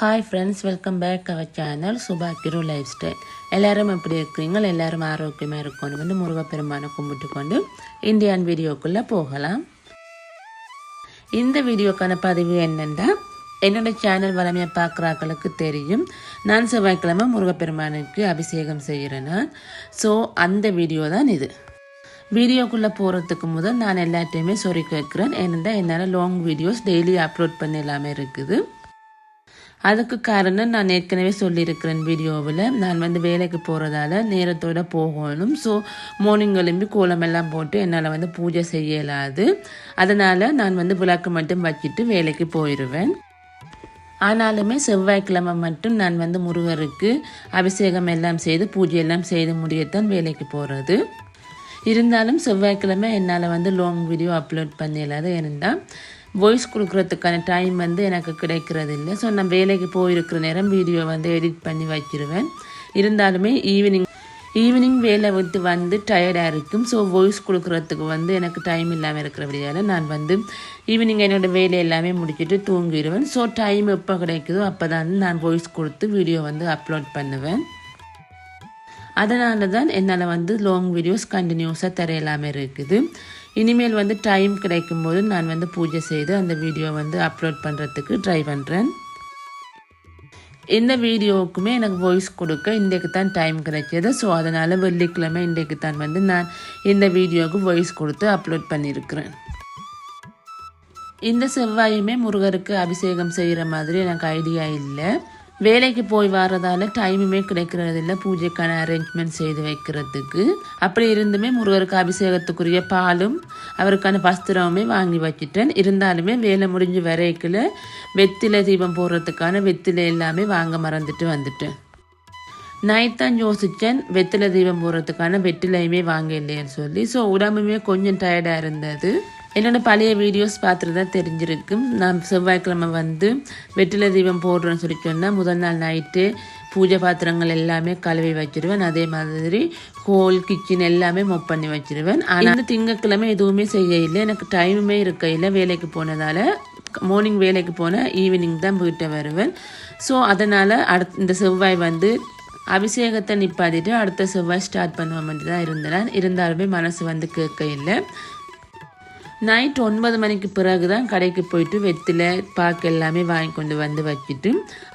Hi friends welcome back our channel Subha கிரு life style எல்லோரும் எப்படி இருக்கிறீங்க எல்லோரும் ஆரோக்கியமாக இருக்கணும் வந்து முருகப்பெருமானை கும்பிட்டு கொண்டு இந்தியான் வீடியோக்குள்ளே போகலாம். இந்த வீடியோக்கான பதிவு என்னென்னா என்னோட சேனல் வளமையாக பார்க்குறாக்களுக்கு தெரியும். நான் செவ்வாய்க்கிழமை முருகப்பெருமானுக்கு அபிஷேகம் செய்கிறேன்னா ஸோ அந்த வீடியோ தான் இது. வீடியோக்குள்ளே போகிறதுக்கு முதல் நான் எல்லாத்தையுமே சொல்லி கேட்குறேன். ஏனென்றால் என்னால் லாங் வீடியோஸ் டெய்லி அப்லோட் பண்ண எல்லாமே இருக்குது. அதுக்கு காரணம் நான் ஏற்கனவே சொல்லியிருக்கிறேன் வீடியோவில். நான் வந்து வேலைக்கு போகிறதால நேரத்தோடு போகணும். ஸோ மார்னிங் எழும்பி கோலமெல்லாம் போட்டு என்னால் வந்து பூஜை செய்ய இயலாது அதனால் நான் வந்து விளக்கு மட்டும் வச்சுட்டு வேலைக்கு போயிடுவேன் ஆனாலுமே செவ்வாய்க்கிழமை மட்டும் நான் வந்து முருகருக்கு அபிஷேகம் எல்லாம் செய்து பூஜை எல்லாம் செய்து முடியத்தான் வேலைக்கு போகிறது இருந்தாலும் செவ்வாய்க்கிழமை என்னால் வந்து லாங் வீடியோ அப்லோட் பண்ணிடலாத இருந்தால் வாய்ஸ் கொடுக்குறதுக்கான டைம் வந்து எனக்கு கிடைக்கிறது இல்லை ஸோ நான் வேலைக்கு போயிருக்கிற நேரம் வீடியோ வந்து எடிட் பண்ணி வச்சிருவேன். இருந்தாலுமே ஈவினிங் ஈவினிங் வேலை விட்டு வந்து டயர்டாக இருக்கும். ஸோ வாய்ஸ் கொடுக்குறதுக்கு வந்து எனக்கு டைம் இல்லாமல் இருக்கிறபடியால் நான் வந்து ஈவினிங் என்னோடய வேலை எல்லாமே முடிச்சுட்டு தூங்கிடுவேன். ஸோ டைம் எப்போ கிடைக்குதோ அப்போ தான் நான் வாய்ஸ் கொடுத்து வீடியோ வந்து அப்லோட் பண்ணுவேன். அதனால தான் என்னால் வந்து லாங் வீடியோஸ் கண்டினியூஸாக தர இல்லாமல் இருக்குது. இனிமேல் வந்து டைம் கிடைக்கும்போது நான் வந்து பூஜை செய்து அந்த வீடியோ வந்து அப்லோட் பண்ணுறதுக்கு ட்ரை பண்ணுறேன் இந்த வீடியோவுக்குமே எனக்கு வாய்ஸ் கொடுக்க இன்றைக்கு தான் டைம் கிடைச்சது. ஸோ அதனால் வெள்ளிக்கிழமை இன்றைக்கு தான் வந்து நான் இந்த வீடியோவுக்கு வாய்ஸ் கொடுத்து அப்லோட் பண்ணியிருக்கிறேன் இந்த செவ்வாயுமே முருகருக்கு அபிஷேகம் செய்கிற மாதிரி எனக்கு ஐடியா இல்லை. வேலைக்கு போய் வர்றதால டைமுமே கிடைக்கிறதில்ல. பூஜைக்கான அரேஞ்ச்மெண்ட் செய்து வைக்கிறதுக்கு. அப்படி இருந்துமே முருகருக்கு அபிஷேகத்துக்குரிய பாலும் அவருக்கான வஸ்திரமுமே வாங்கி வச்சுட்டேன். இருந்தாலுமே வேலை முடிஞ்சு வரைக்கில் வெத்திலை தீபம் போடுறதுக்கான வெத்திலை எல்லாமே வாங்க மறந்துட்டு வந்துட்டேன். நைட் தான் யோசித்தேன் வெத்திலை தீபம் போடுறதுக்கான வெற்றிலையுமே வாங்க இல்லைன்னு சொல்லி. ஸோ உடம்புமே கொஞ்சம் டயர்டாக இருந்தது. என்னோட பழைய வீடியோஸ் பார்த்துட்டு தான் தெரிஞ்சிருக்கும். நான் செவ்வாய்க்கிழமை வந்து வெற்றில தீபம் போடுறேன்னு சொல்லி சொன்னால் முதல் நாள் நைட்டு பூஜை பாத்திரங்கள் எல்லாமே கழுவி வச்சிருவேன். அதே மாதிரி ஹோல் கிச்சன் எல்லாமே மொப் பண்ணி வச்சிருவேன். ஆனால் இந்த திங்கக்கிழமை எதுவுமே செய்ய இல்லை எனக்கு டைமுமே இருக்கையில் வேலைக்கு போனதால் மார்னிங் வேலைக்கு போனால் ஈவினிங் தான் போயிட்டு வருவேன். ஸோ அதனால் அடுத் இந்த செவ்வாய் வந்து அபிஷேகத்தை நிப்பாட்டிட்டு அடுத்த செவ்வாய் ஸ்டார்ட் பண்ணுவோம் தான் இருந்தேன். இருந்தாலுமே மனசு வந்து கேட்க இல்லை நைட் ஒன்பது மணிக்கு பிறகு தான் கடைக்கு போயிட்டு வெத்தில பாக்கு எல்லாமே வாங்கி கொண்டு வந்து வச்சுட்டு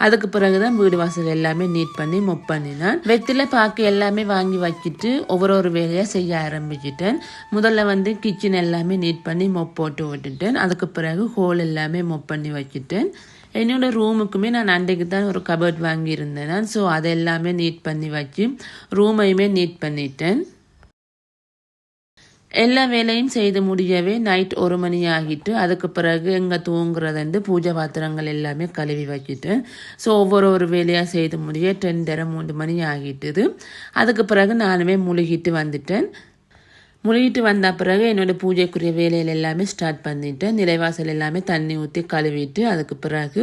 அதுக்கு பிறகு தான் வீடு வாசல் எல்லாமே நீட் பண்ணி மொப் பண்ணினான். வெத்தில பாக்கு எல்லாமே வாங்கி வச்சுட்டு ஒவ்வொரு ஒரு வேலையாக செய்ய ஆரம்பிச்சிட்டேன். முதல்ல வந்து கிச்சன் எல்லாமே நீட் பண்ணி மொப் போட்டு விட்டுட்டேன். அதுக்கு பிறகு ஹோல் எல்லாமே மொப் பண்ணி வச்சுட்டேன் என்னோட ரூமுக்குமே நான் அன்றைக்கு தான் ஒரு கபர்ட் வாங்கியிருந்தேன். ஸோ அதை எல்லாமே நீட் பண்ணி வச்சு ரூமையுமே நீட் பண்ணிட்டேன். எல்லா வேலையும் செய்து முடியவே நைட் ஒரு மணி ஆகிட்டு அதுக்கு பிறகு எங்கே தூங்குறதுண்டு பூஜை பாத்திரங்கள் எல்லாமே கழுவி வச்சுட்டு ஸோ ஒவ்வொரு ஒரு வேலையாக செய்து முடிய டென்டரை மூன்று மணி ஆகிட்டுது அதுக்கு பிறகு நானுமே முழுகிட்டு வந்துட்டேன். முழுகிட்டு வந்த பிறகு என்னோடய பூஜைக்குரிய வேலையில் எல்லாமே ஸ்டார்ட் பண்ணிட்டேன். நிலைவாசல் எல்லாமே தண்ணி ஊற்றி கழுவிட்டு அதுக்கு பிறகு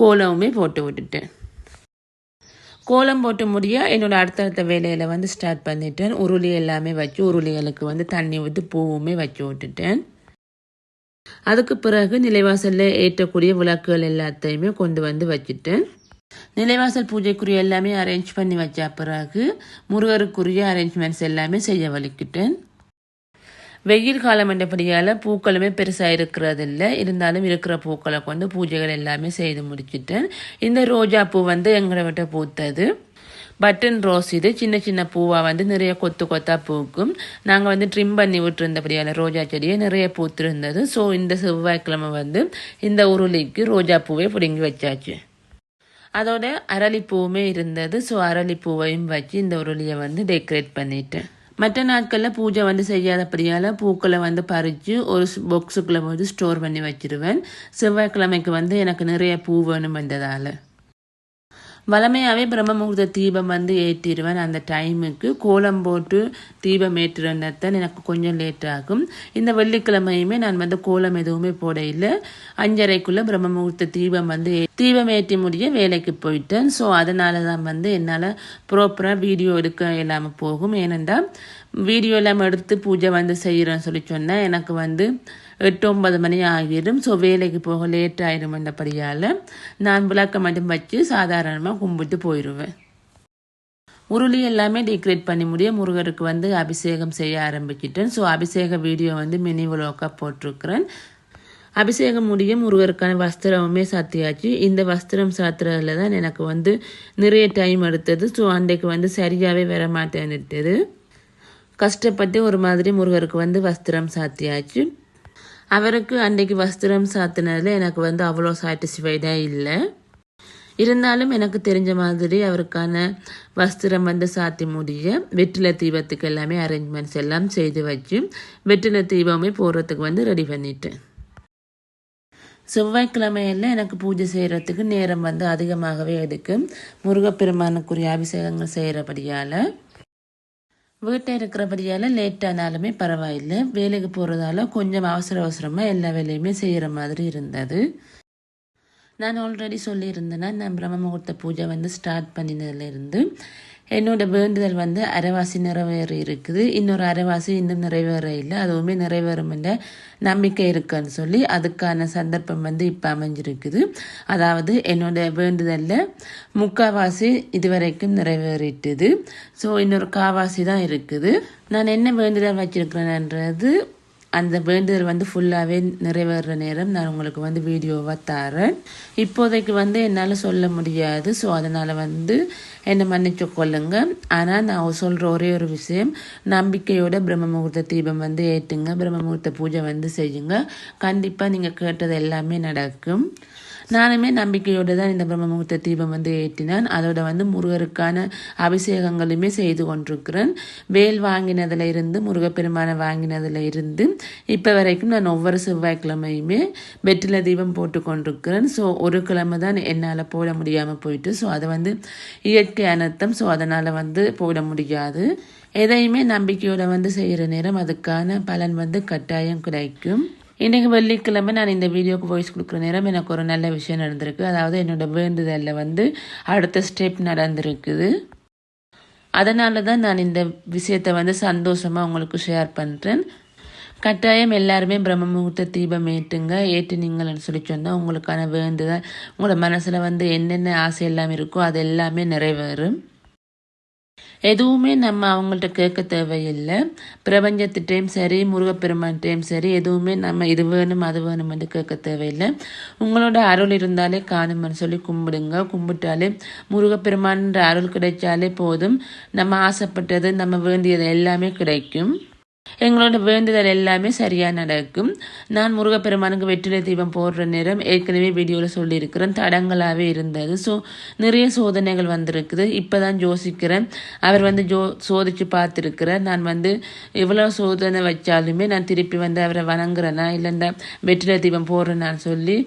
கோலமுமே போட்டு விட்டுட்டேன். கோலம் போட்டு முடிய என்னோட அடுத்தடுத்த வேலையில் வந்து ஸ்டார்ட் பண்ணிட்டேன். உருளி எல்லாமே வச்சு உருளிகளுக்கு வந்து தண்ணி ஊற்றி பூவுமே வச்சு விட்டுட்டேன். அதுக்கு பிறகு நிலைவாசலில் ஏற்றக்கூடிய விளக்குகள் எல்லாத்தையுமே கொண்டு வந்து வச்சுட்டேன். நிலைவாசல் பூஜைக்குரிய எல்லாமே அரேஞ்ச் பண்ணி வச்ச பிறகு முருகருக்குரிய அரேஞ்ச்மெண்ட்ஸ் எல்லாமே செய்ய வலிக்கிட்டேன். வெயில் காலம் என்றபடியால் பூக்களுமே பெருசாக இருக்கிறதில்ல. இருந்தாலும் இருக்கிற பூக்களை கொண்டு பூஜைகள் எல்லாமே செய்து முடிச்சுட்டேன். இந்த ரோஜா பூ வந்து எங்களை விட்ட பூத்தது. பட்டன் ரோஸ் இது. சின்ன சின்ன பூவாக வந்து நிறைய கொத்து கொத்தாக பூக்கும். நாங்கள் வந்து ட்ரிம் பண்ணி விட்டுருந்தபடியான ரோஜா செடியை நிறைய பூத்திருந்தது. ஸோ இந்த செவ்வாய்க்கிழமை வந்து இந்த உருளிக்கு ரோஜா பூவை பிடுங்கி வச்சாச்சு. அதோட அரளிப்பூவுமே இருந்தது. ஸோ அரளிப்பூவையும் வச்சு இந்த உருளியை வந்து டெக்கரேட் பண்ணிட்டேன். மற்ற நாட்களில் பூஜை வந்து செய்யாதபடியால் பூக்களை வந்து பறித்து ஒரு பாக்ஸுக்குள்ளே வந்து ஸ்டோர் பண்ணி வச்சிருவேன். செவ்வாய்க்கிழமைக்கு வந்து எனக்கு நிறைய பூ வேணும் வந்ததால். வளமையாகவே பிரம்ம முகூர்த்த தீபம் வந்து ஏற்றிடுவேன். அந்த டைமுக்கு கோலம் போட்டு தீபம் ஏற்றுறதான் எனக்கு கொஞ்சம் லேட் ஆகும். இந்த வெள்ளிக்கிழமையுமே நான் வந்து கோலம் எதுவுமே போட இல்லை அஞ்சரைக்குள்ளே பிரம்ம முகூர்த்த தீபம் வந்து தீபம் ஏற்றி முடிய வேலைக்கு போயிட்டேன். ஸோ அதனால தான் வந்து என்னால் ப்ராப்பராக வீடியோ எடுக்க இல்லாமல் போகும். ஏனென்றால் வீடியோ இல்லாமல் எடுத்து பூஜை வந்து செய்கிறேன்னு சொல்லி சொன்னால் எனக்கு வந்து எட்டு ஒன்பது மணி ஆகிடும் ஸோ வேலைக்கு போக லேட் ஆகிடும் என்றபடியால் நான் விளக்க மட்டும் வச்சு சாதாரணமாக கும்பிட்டு போயிடுவேன் உருளி எல்லாமே டெக்கரேட் பண்ணி முடிய முருகருக்கு வந்து அபிஷேகம் செய்ய ஆரம்பிச்சிட்டேன். ஸோ அபிஷேக வீடியோ வந்து மினி விளோக்காக போட்டிருக்கிறேன். அபிஷேகம் முடிய முருகருக்கான வஸ்திரமுமே சாத்தியாச்சு. இந்த வஸ்திரம் சாத்துறதுல தான் எனக்கு வந்து நிறைய டைம் எடுத்தது. ஸோ அன்றைக்கு வந்து சரியாகவே வர மாட்டேன்னுட்டது கஷ்டப்பட்டு ஒரு மாதிரி முருகருக்கு வந்து வஸ்திரம் சாத்தியாச்சு. அவருக்கு அன்றைக்கு வஸ்திரம் சாத்தினதில் எனக்கு வந்து அவ்வளோ சாட்டிஸ்ஃபைடாக இல்லை. இருந்தாலும் எனக்கு தெரிஞ்ச மாதிரி அவருக்கான வஸ்திரம் வந்து சாத்தி முடிய வெற்றில தீபத்துக்கு எல்லாமே அரேஞ்ச்மெண்ட்ஸ் எல்லாம் செய்து வச்சு வெற்றில தீபமே போடுறதுக்கு வந்து ரெடி பண்ணிட்டேன். செவ்வாய்க்கிழமையில் எனக்கு பூஜை செய்கிறதுக்கு நேரம் வந்து அதிகமாகவே எடுக்கும் முருகப்பெருமானுக்குரிய அபிஷேகங்கள் செய்கிறபடியால் வீட்டில் இருக்கிறபடியால் லேட்டானாலுமே பரவாயில்லை. வேலைக்கு போகிறதால கொஞ்சம் அவசர அவசரமாக எல்லா வேலையுமே செய்கிற மாதிரி இருந்தது. நான் ஆல்ரெடி சொல்லியிருந்தேன்னா நான் பிரம்ம முகூர்த்த பூஜை வந்து ஸ்டார்ட் பண்ணினதுலேருந்து என்னோட வேண்டுதல் வந்து அரைவாசி நிறைவேறி இருக்குது. இன்னொரு அரைவாசி இன்னும் நிறைவேற இல்லை. அதுவுமே நிறைவேறும் என்ற நம்பிக்கை இருக்குன்னு சொல்லி அதுக்கான சந்தர்ப்பம் வந்து இப்போ அமைஞ்சிருக்குது. அதாவது என்னோட வேண்டுதலில் முக்காவாசி இதுவரைக்கும் நிறைவேறிட்டுது. ஸோ இன்னொரு காவாசி தான் இருக்குது. நான் என்ன வேண்டுதல் வச்சிருக்கிறேன்ன்றது அந்த வேண்டுதல் வந்து ஃபுல்லாகவே நிறைவேற நேரம் நான் உங்களுக்கு வந்து வீடியோவாக தரேன். இப்போதைக்கு வந்து என்னால் சொல்ல முடியாது. ஸோ அதனால் வந்து என்னை மன்னிச்சு கொள்ளுங்க. ஆனால் நான் சொல்கிற ஒரே ஒரு விஷயம். நம்பிக்கையோட பிரம்ம முகூர்த்த தீபம் வந்து ஏற்றுங்க பிரம்ம முகூர்த்த பூஜை வந்து செய்யுங்க. கண்டிப்பாக நீங்கள் கேட்டது எல்லாமே நடக்கும். நானுமே நம்பிக்கையோடு தான் இந்த பிரம்ம முகூர்த்த தீபம் வந்து ஏற்றினேன். அதோட வந்து முருகருக்கான அபிஷேகங்களுமே செய்து கொண்டிருக்கிறேன். வேல் வாங்கினதுல இருந்து முருகப்பெருமானை வாங்கினதுல இருந்து இப்போ வரைக்கும் நான் ஒவ்வொரு செவ்வாய்க்கிழமையுமே வெற்றில தீபம் போட்டு கொண்டிருக்கிறேன். ஸோ ஒரு கிழமை தான் என்னால் போட முடியாமல் போயிட்டு ஸோ அதை வந்து இயற்கை அனர்த்தம் ஸோ அதனால் வந்து போட முடியாது. எதையுமே நம்பிக்கையோட வந்து செய்கிற நேரம் அதுக்கான பலன் வந்து கட்டாயம் கிடைக்கும். இன்றைக்கு வெள்ளிக்கிழமை நான் இந்த வீடியோக்கு வாய்ஸ் கொடுக்குற நேரம் எனக்கு ஒரு நல்ல விஷயம் நடந்திருக்கு. அதாவது என்னோட வேண்டுதலில் வந்து அடுத்த ஸ்டெப் நடந்திருக்குது. அதனால தான் நான் இந்த விஷயத்தை வந்து சந்தோஷமாக உங்களுக்கு ஷேர் பண்ணுறேன் கட்டாயம் எல்லாருமே பிரம்ம முகூர்த்த தீபம் ஏற்றுங்க ஏற்றுனீங்கன்னு சொல்லி சொன்னால் உங்களுக்கான வேண்டுதல் உங்களோட மனசில் வந்து என்னென்ன ஆசை எல்லாம் இருக்கோ அது எல்லாமே நிறைவேறும். எதுவுமே நம்ம அவங்கள்ட்ட கேட்க தேவையில்லை. பிரபஞ்சத்திட்டையும் சரி முருகப்பெருமான்கிட்டையும் சரி எதுவுமே நம்ம இது வேணும் அது வேணும்னு கேட்க தேவையில்லை. உங்களோட அருள் இருந்தாலே காணும்னு சொல்லி கும்பிடுங்க. கும்பிட்டாலே முருகப்பெருமான்ற அருள் கிடைச்சாலே போதும். நம்ம ஆசைப்பட்டது நம்ம வேண்டியது எல்லாமே கிடைக்கும். எங்களோட வேண்டுதல் எல்லாமே சரியாக நடக்கும். நான் முருகப்பெருமானுக்கு வெற்றிலை தீபம் போடுற நேரம் ஏற்கனவே வீடியோவில் சொல்லியிருக்கிறேன். தடங்களாகவே இருந்தது. ஸோ நிறைய சோதனைகள் வந்திருக்குது. இப்போ தான் யோசிக்கிறேன். அவர் வந்து ஜோ சோதித்து பார்த்துருக்கிறேன் நான் வந்து எவ்வளோ சோதனை வச்சாலுமே நான் திருப்பி வந்து அவரை வணங்குறேனா இல்லைண்டா வெற்றிலை தீபம் போடுறேன்னு சொல்லி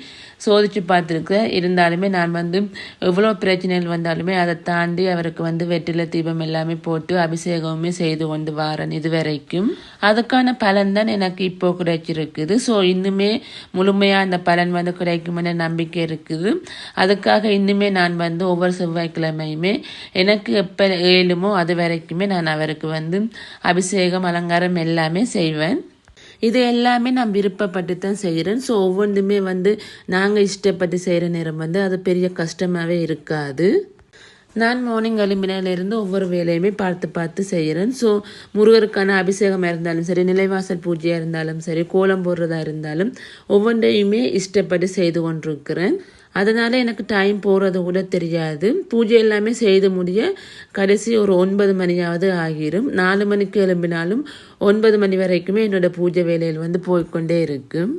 சோதித்து பார்த்துருக்குறேன் இருந்தாலுமே நான் வந்து எவ்வளோ பிரச்சனைகள் வந்தாலுமே அதை தாண்டி அவருக்கு வந்து வெற்றிலை தீபம் எல்லாமே போட்டு அபிஷேகமுமே செய்து கொண்டு வாரேன் இது வரைக்கும் அதுக்கான பலன் தான் எனக்கு இப்போ கிடைச்சிருக்குது. ஸோ இன்னுமே முழுமையாக அந்த பலன் வந்து கிடைக்குமென நம்பிக்கை இருக்குது. அதுக்காக இன்னுமே நான் வந்து ஒவ்வொரு செவ்வாய்க்கிழமையுமே எனக்கு எப்போ ஏழுமோ அது வரைக்குமே நான் அவருக்கு வந்து அபிஷேகம் அலங்காரம் எல்லாமே செய்வேன். இது எல்லாமே நான் விருப்பப்பட்டு தான் செய்கிறேன் ஸோ ஒவ்வொன்றுமே வந்து நாங்கள் இஷ்டப்பட்டு செய்கிற நேரம் வந்து அது பெரிய கஷ்டமாகவே இருக்காது. நான் மார்னிங் எழும்பினிலிருந்து ஒவ்வொரு வேலையுமே பார்த்து பார்த்து செய்கிறேன். ஸோ முருகருக்கான அபிஷேகமாக இருந்தாலும் சரி நிலைவாசல் பூஜையாக இருந்தாலும் சரி கோலம் போடுறதா இருந்தாலும் ஒவ்வொன்றையுமே இஷ்டப்பட்டு செய்து கொண்டிருக்கிறேன். அதனால் எனக்கு டைம் போகிறது கூட தெரியாது. பூஜை எல்லாமே செய்து முடிய கடைசி ஒரு ஒன்பது மணியாவது ஆகிரும். நாலு மணிக்கு எழும்பினாலும் ஒன்பது மணி வரைக்குமே என்னோட பூஜை வேலையில் வந்து போய்கொண்டே இருக்குது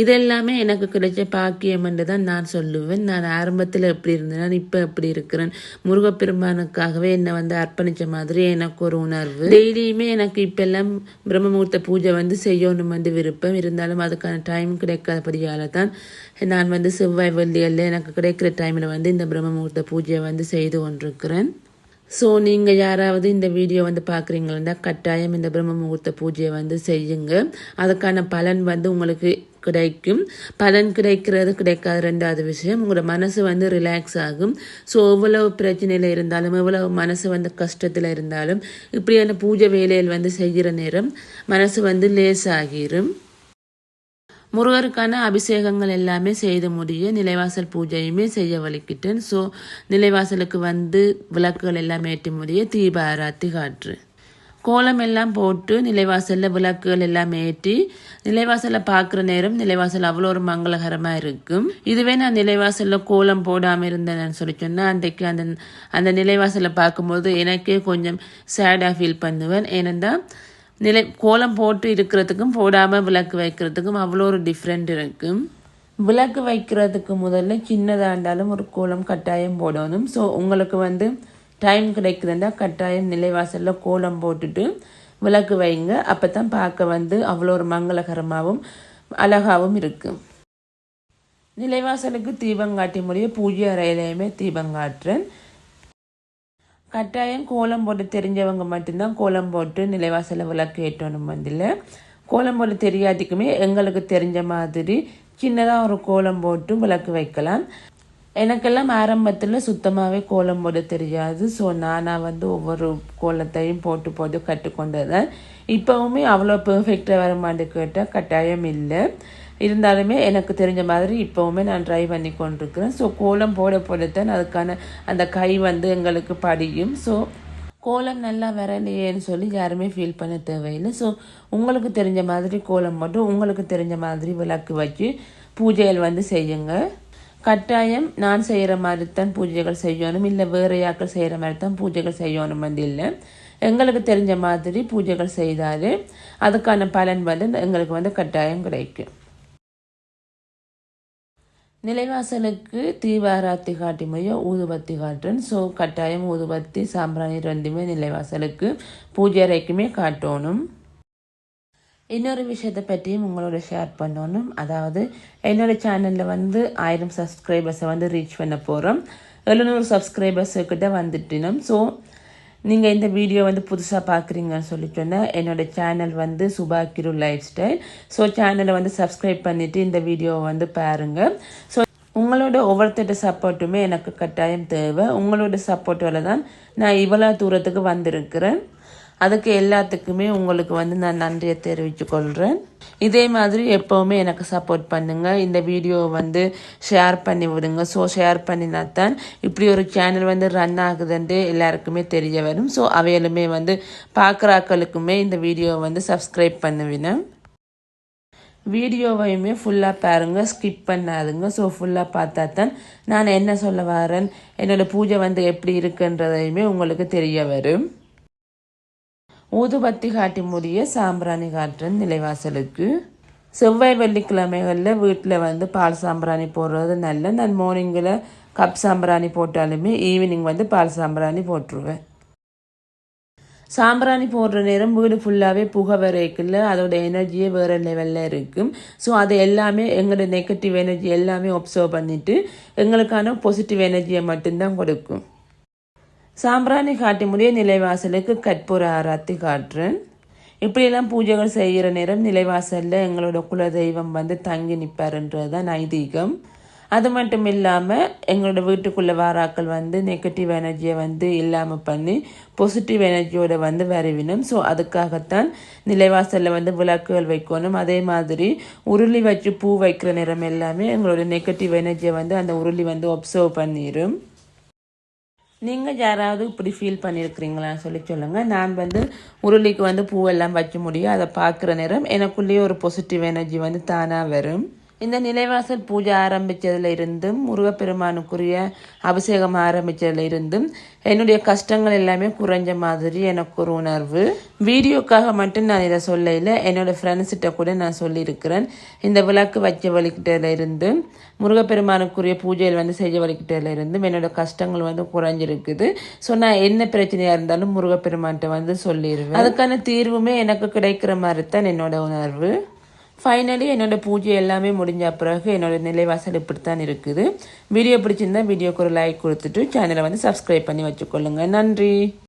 இதெல்லாமே எனக்கு கிடைச்ச பாக்கியம் என்று தான் நான் சொல்லுவேன். நான் ஆரம்பத்தில் எப்படி இருந்தேன் இப்போ எப்படி இருக்கிறேன்? முருகப்பெருமானுக்காகவே என்னை வந்து அர்ப்பணித்த மாதிரி எனக்கு ஒரு உணர்வு. டெய்லியுமே எனக்கு இப்பெல்லாம் பிரம்மமுகூர்த்த பூஜை வந்து செய்யணும் வந்து விருப்பம். இருந்தாலும் அதுக்கான டைம் கிடைக்காதபடியால் தான் நான் வந்து செவ்வாய் வெள்ளியல்ல எனக்கு கிடைக்கிற டைமில் வந்து இந்த பிரம்மமுகூர்த்த பூஜையை வந்து செய்து கொண்டிருக்கிறேன். ஸோ நீங்கள் யாராவது இந்த வீடியோ வந்து பார்க்குறீங்களா கட்டாயம் இந்த பிரம்ம முகூர்த்த பூஜையை வந்து செய்யுங்க. அதுக்கான பலன் வந்து உங்களுக்கு கிடைக்கும். பலன் கிடைக்கிறது கிடைக்காத ரெண்டாவது விஷயம். உங்களோட மனசு வந்து ரிலாக்ஸ் ஆகும். ஸோ எவ்வளவு பிரச்சனையில் இருந்தாலும் எவ்வளவு மனசு வந்து கஷ்டத்தில் இருந்தாலும் இப்படியான பூஜை வேலையில் வந்து செய்கிற நேரம் மனசு வந்து லேஸ் முருகருக்கான அபிஷேகங்கள் எல்லாமே செய்து முடிய நிலைவாசல் பூஜையுமே செய்ய வலிக்கிட்டேன் ஸோ நிலைவாசலுக்கு வந்து விளக்குகள் எல்லாம் ஏற்றி முடிய தீப ஆராத்தி காற்று. கோலம் எல்லாம் போட்டு நிலைவாசலில் விளக்குகள் எல்லாம் ஏற்றி நிலைவாசலில் பார்க்குற நேரம் நிலைவாசல் அவ்வளோ ஒரு மங்களகரமாக இருக்கும். இதுவே நான் நிலைவாசலில் கோலம் போடாமல் இருந்தேன்னு சொல்லி சொன்னால் அன்றைக்கு அந்த அந்த நிலைவாசலை பார்க்கும்போது எனக்கே கொஞ்சம் சேடாக ஃபீல் பண்ணுவேன். ஏனென்றால் நிலை கோலம் போட்டு இருக்கிறதுக்கும் போடாமல் விளக்கு வைக்கிறதுக்கும் அவ்வளோ ஒரு டிஃப்ரெண்ட் இருக்கும். விளக்கு வைக்கிறதுக்கு முதல்ல சின்னதாக இருந்தாலும் ஒரு கோலம் கட்டாயம் போடணும். ஸோ உங்களுக்கு வந்து டைம் கிடைக்குதுண்டா கட்டாயம் நிலைவாசலில் கோலம் போட்டுட்டு விளக்கு வைங்க. அப்போ தான் பார்க்க வந்து அவ்வளோ ஒரு மங்களகரமாகவும் அழகாகவும் இருக்கும் நிலைவாசலுக்கு தீபம் காட்டி முடிய பூஜை அறையிலையுமே தீபங்காட்டுறேன் கட்டாயம் கோலம் போட்டு தெரிஞ்சவங்க மட்டும்தான் கோலம் போட்டு நிலைவாசலில் விளக்கு ஏற்றணும் வந்தில்ல. கோலம் போட்டு தெரியாதிக்குமே எங்களுக்கு தெரிஞ்ச மாதிரி சின்னதாக ஒரு கோலம் போட்டு விளக்கு வைக்கலாம். எனக்கெல்லாம் ஆரம்பத்தில் சுத்தமாகவே கோலம் போட தெரியாது. ஸோ நானாக வந்து ஒவ்வொரு கோலத்தையும் போட்டு போட்டு கற்றுக்கொண்டதேன் இப்போவுமே அவ்வளோ பெர்ஃபெக்டாக வர மாட்டேன் கேட்டால் கட்டாயம் இல்லை. இருந்தாலுமே எனக்கு தெரிஞ்ச மாதிரி இப்போவுமே நான் ட்ரை பண்ணி கொண்டிருக்கிறேன். ஸோ கோலம் போட போடத்தான் அதுக்கான அந்த கை வந்து எங்களுக்கு படியும். ஸோ கோலம் நல்லா வரலையேன்னு சொல்லி யாருமே ஃபீல் பண்ண தேவையில்லை. ஸோ உங்களுக்கு தெரிஞ்ச மாதிரி கோலம் மட்டும் உங்களுக்கு தெரிஞ்ச மாதிரி விளக்கு வச்சு பூஜைகள் வந்து செய்யுங்க. கட்டாயம் நான் செய்கிற மாதிரி தான் பூஜைகள் செய்யணும். இல்லை வேறு யாக்கள் செய்கிற மாதிரி தான் பூஜைகள் செய்யணும் வந்து இல்லை எங்களுக்கு தெரிஞ்ச மாதிரி பூஜைகள் செய்தால் அதுக்கான பலன் வந்து எங்களுக்கு வந்து கட்டாயம் கிடைக்கும். நிலைவாசலுக்கு தீபாராத்தி காட்டி ஊதுபத்தி காட்டுறேன். ஸோ கட்டாயம் ஊதுபத்தி சாம்பிராணி ரெண்டுமே நிலைவாசலுக்கு பூஜை அறைக்குமே காட்டணும். இன்னொரு விஷயத்தை பற்றியும் உங்களோட ஷேர் பண்ணணும். அதாவது என்னோட சேனலில் வந்து ஆயிரம் சப்ஸ்கிரைபர்ஸை வந்து ரீச் பண்ண போகிறோம் எழுநூறு சப்ஸ்கிரைபர்ஸுக்கிட்ட வந்துட்டினோம். ஸோ நீங்கள் இந்த வீடியோ வந்து புதுசாக பார்க்குறீங்கன்னு சொல்லி சொன்னால் என்னோடய சேனல் வந்து சுபாக்கிரு லைஃப் ஸ்டைல். ஸோ சேனலை வந்து சப்ஸ்கிரைப் பண்ணிவிட்டு இந்த வீடியோவை வந்து பாருங்கள் ஸோ உங்களோட ஒவ்வொருத்தட்ட சப்போர்ட்டுமே எனக்கு கட்டாயம் தேவை. உங்களோட சப்போர்ட்டால் தான் நான் இவ்வளோ தூரத்துக்கு வந்திருக்கிறேன். அதுக்கு எல்லாத்துக்குமே உங்களுக்கு வந்து நான் நன்றியை தெரிவித்து கொள்கிறேன் இதே மாதிரி எப்போவுமே எனக்கு சப்போர்ட் பண்ணுங்கள் இந்த வீடியோவை வந்து ஷேர் பண்ணி விடுங்க. ஸோ ஷேர் பண்ணினா தான் இப்படி ஒரு சேனல் வந்து ரன் ஆகுதுன்ட்டு எல்லாருக்குமே தெரிய வரும். ஸோ அவையிலுமே வந்து பார்க்குறாக்களுக்குமே இந்த வீடியோவை வந்து சப்ஸ்கிரைப் பண்ணுவினேன் வீடியோவையுமே ஃபுல்லாக பாருங்கள் ஸ்கிப் பண்ணாதுங்க. ஸோ ஃபுல்லாக பார்த்தா தான் நான் என்ன சொல்ல வரேன். என்னோடய பூஜை வந்து எப்படி இருக்குன்றதையுமே உங்களுக்கு தெரிய வரும். ஊதுபத்தி காட்டி முடிய சாம்பிராணி காட்டுறேன் நிலைவாசலுக்கு. செவ்வாய் வெள்ளிக்கிழமைகளில் வீட்டில் வந்து பால் சாம்பிராணி போடுறது நல்ல. நான் மார்னிங்கில் கப் சாம்பிராணி போட்டாலுமே ஈவினிங் வந்து பால் சாம்பிராணி போட்டுருவேன். சாம்பிராணி போடுற நேரம் வீடு ஃபுல்லாகவே புகை வரைக்குள்ள அதோட எனர்ஜியே வேறு லெவலில் இருக்கும். ஸோ அது எல்லாமே எங்களோட நெகட்டிவ் எனர்ஜி எல்லாமே ஒப்சர்வ் பண்ணிவிட்டு எங்களுக்கான பாசிட்டிவ் எனர்ஜியை மட்டும்தான் கொடுக்கும். சாம்பிராணி காட்டி முடிய நிலைவாசலுக்கு கற்பூர ஆராத்தி காட்டுறேன் இப்படியெல்லாம் பூஜைகள் செய்கிற நேரம் நிலைவாசலில் எங்களோட குலதெய்வம் வந்து தங்கி நிற்பாருன்றது தான் ஐதீகம். அது மட்டும் இல்லாமல் எங்களோட வீட்டுக்குள்ளே வாராக்கள் வந்து நெகட்டிவ் எனர்ஜியை வந்து இல்லாமல் பண்ணி பாசிட்டிவ் எனர்ஜியோட வந்து வரவினும். ஸோ அதுக்காகத்தான் நிலைவாசலில் வந்து விளக்குகள் வைக்கணும். அதே மாதிரி உருளி வச்சு பூ வைக்கிற நேரம் எல்லாமே எங்களோட நெகட்டிவ் எனர்ஜியை வந்து அந்த உருளி வந்து ஒப்சர்வ் பண்ணிடும் நீங்கள் யாராவது இப்படி ஃபீல் பண்ணியிருக்கிறீங்களான்னு சொல்லி சொல்லுங்கள் நான் வந்து உருளிக்கு வந்து பூவெல்லாம் வைக்க முடியும். அதை பார்க்குற நேரம் எனக்குள்ளேயே ஒரு பாசிட்டிவ் எனர்ஜி வந்து தானாக வரும். இந்த நிலைவாசல் பூஜை ஆரம்பித்ததுல இருந்தும் முருகப்பெருமானுக்குரிய அபிஷேகம் ஆரம்பித்ததுல இருந்தும் என்னுடைய கஷ்டங்கள் எல்லாமே குறைஞ்ச மாதிரி எனக்கு ஒரு உணர்வு. வீடியோக்காக மட்டும் நான் இதை சொல்லல என்னோடய ஃப்ரெண்ட்ஸ்கிட்ட கூட நான் சொல்லியிருக்கிறேன். இந்த விளக்கு வச்ச வலிக்கிட்டதுல இருந்தும் முருகப்பெருமானுக்குரிய பூஜைகள் வந்து செய்ய வலிக்கிட்டதுல இருந்தும் என்னோட கஷ்டங்கள் வந்து குறைஞ்சிருக்குது. ஸோ நான் என்ன பிரச்சனையாக இருந்தாலும் முருகப்பெருமான்கிட்ட வந்து சொல்லிடுவேன் அதுக்கான தீர்வுமே எனக்கு கிடைக்கிற மாதிரி தான் என்னோட உணர்வு. ஃபைனலி என்னோட பூஜை எல்லாமே முடிஞ்ச பிறகு என்னோட நிலைவாசல் இப்படித்தான் இருக்குது. வீடியோ பிடிச்சிருந்தா வீடியோக்கு ஒரு லைக் கொடுத்துட்டு சேனலை வந்து சப்ஸ்கிரைப் பண்ணி வச்சுக்கொள்ளுங்க. நன்றி.